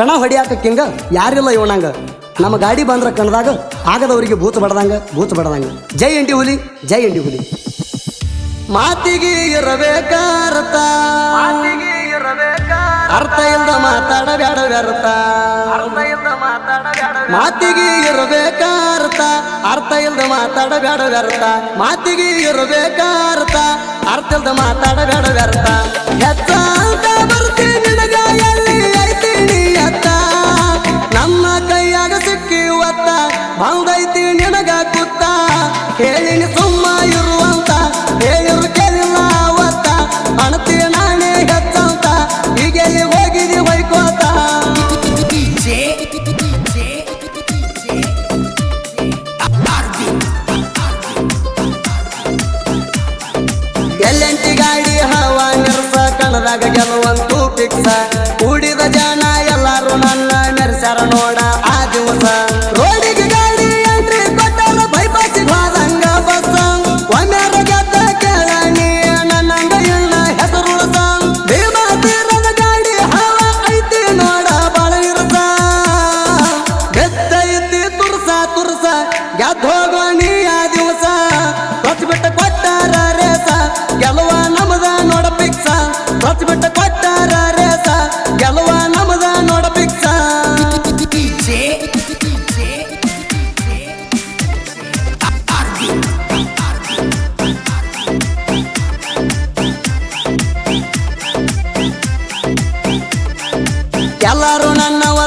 ಕಣ ಹೊಡಿಯಾಕ ಕಿಂಗ ಯಾರಿಲ್ಲ ಇವನಂಗ ನಮ್ಮ ಗಾಡಿ ಬಂದ್ರ ಕಣದಾಗ ಆಗದವರಿಗೆ ಭೂತ ಬಡದಂಗ ಭೂತ ಬಡದಂಗ. ಜೈ ಎಂಡಿ ಹುಲಿ ಜೈ ಎಂಡಿ ಹುಲಿ. ಮಾತಿಗೆ ಇರಬೇಕಾರತ ಅರ್ಥ ಇಲ್ದ ಮಾತಾಡಬೇಡ ವ್ಯರ್ಥ. ಮಾತಿಗೆ ಇರಬೇಕಾರತ ಅರ್ಥ ಇಲ್ದ ಮಾತಾಡಬೇಡ ವ್ಯರ್ಥ. ಮಾತಿಗೆ ಇರಬೇಕಾರತ ಅರ್ಥ ಇಲ್ದ ಮಾತಾಡಬೇಡ ವ್ಯರ್ಥ. ಎತ್ತ ಬಂದೈತಿ ನಿನಗ ಕುತ್ತ? ಹೇಳಿನಿ ಸುಮ್ಮ ಇರುವಂತ ಹೇಳಿರು ಕೇಳಿಲ್ಲ ಅವತ್ತ. ಅಣತಿ ನಾನೇ ಹೆಚ್ಚಂತ ಹೀಗೆ ಹೋಗಿದಿ ಬೈಕೋತ ಎಲ್ಲೆಂಟಿ ಗಾಡಿ ಹವಾ ನಿರ್ಸ ಕಣದಾಗ ಗೆಲುವಂತೂ ಫಿಕ್ಸ ಎಲ್ಲಾರು ನನ್ನವರಂತ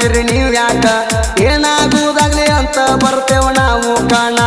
ಮಾಡ್ತೀರಿ ನೀವು ಯಾಕ ಏನಾಗುವುದಾಗ್ಲಿ ಅಂತ ಬರ್ತೇವ ನಾವು ಕಾಣ.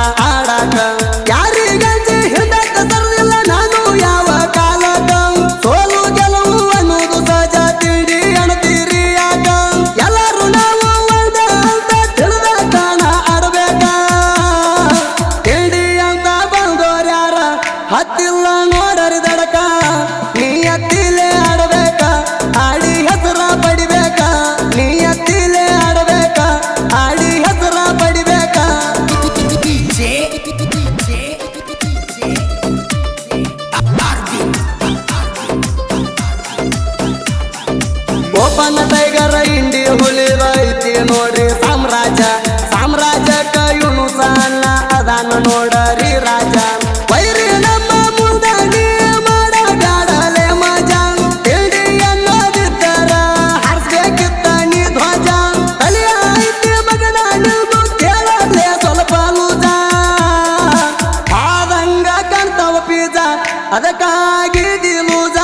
ಅದಕ್ಕಾಗಿ ದಿಲೂಜ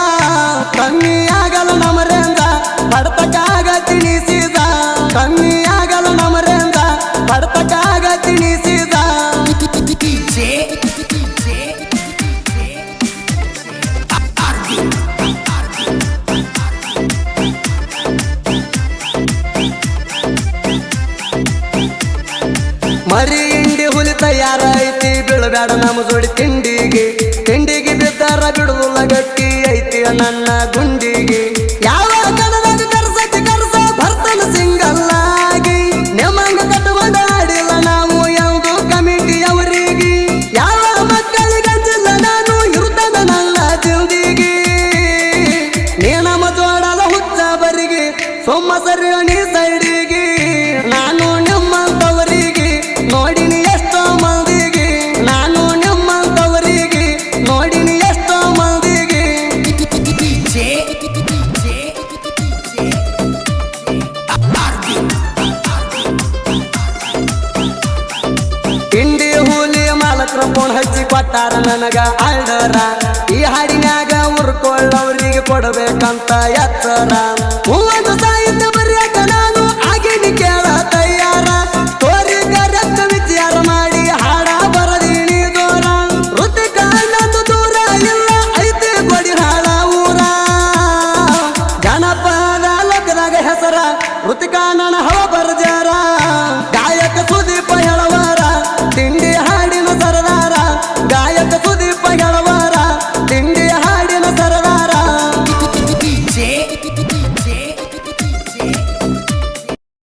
ಕಮ್ಮಿ ಆಗಲ್ಲ ನಮರೆಂದ ಬಡತಕ್ಕಾಗ ತಿಣಿಸಿದ. ಕಮ್ಮಿ ಆಗಲ್ಲ ನಮರೆಂದ ಬಡತಕ್ಕಾಗ ತಿಣಿಸಿದ. ಮರಿ ಇಂಡಿ ಹುಲಿ ತಯಾರ ಐತಿ, ಬೀಳಬೇಡ ನಮ್ಮ ಜೋಡಿ ತಿಂಡಿಗೆ ತಿಂಡಿಗೆ. ಬಿಡುವುಲ್ಲ ಗಟ್ಟಿ ಐತಿ ನನ್ನ ಗುಂಡಿಗೆ. ಯಾವ ಕಣದಾಗ ಕರ್ಸಕ್ಕೆ ಕರ್ಸ ಬರ್ತನ ಸಿಂಗಲ್ಲಾಗಿ. ಕಟ್ಟುಕೊಂಡ ಆಡಿಲ್ಲ ನಾವು ಯಾವುದು ಕಮಿಟಿ ಅವರಿಗೆ ಯಾವ ಮಕ್ಕಳಿಗಂಜಿಲ್ಲ ನಾನು ಇರುತ್ತಾನ ನನ್ನ ತಿಂದಿಗೆ ನೇನಮ ಜೋಡದ ಹುಚ್ಚ ಬರಿಗೆ ಸೊಮ್ಮ ಸರಿಯೋ ನೀ ಸೈಡಿಗೆ. ನಾನು ಕೊಟ್ಟಾರ ನನಗ ಆರ್ಡರ ಈ ಹಾಡಿನಾಗ ಉರ್ಕೊಳ್ಳವ್ರಿಗೆ ಕೊಡಬೇಕಂತ ಎತ್ತರ. ಒಂದು ಸಾಹಿತ್ಯ ಬರ್ಯಾಕ ನಾನು ಆಗಿನ ಕೇಳ ತಯ್ಯಾರ ತೋರಿ ಕರೆಕ್ಟ್ ವಿಚಾರ ಮಾಡಿ ಹಾಡ ಬರದೀನಿ ದೂರ ಋತಿಕ ನಂದು ದೂರ ಇಲ್ಲ, ಐತೆ ಕೊಡಿ ಹಾಳ ಊರ. ಜನಪದ ಲೋಕದಾಗ ಹೆಸರ ಋತಿಕ ನನ್ನ ಹವ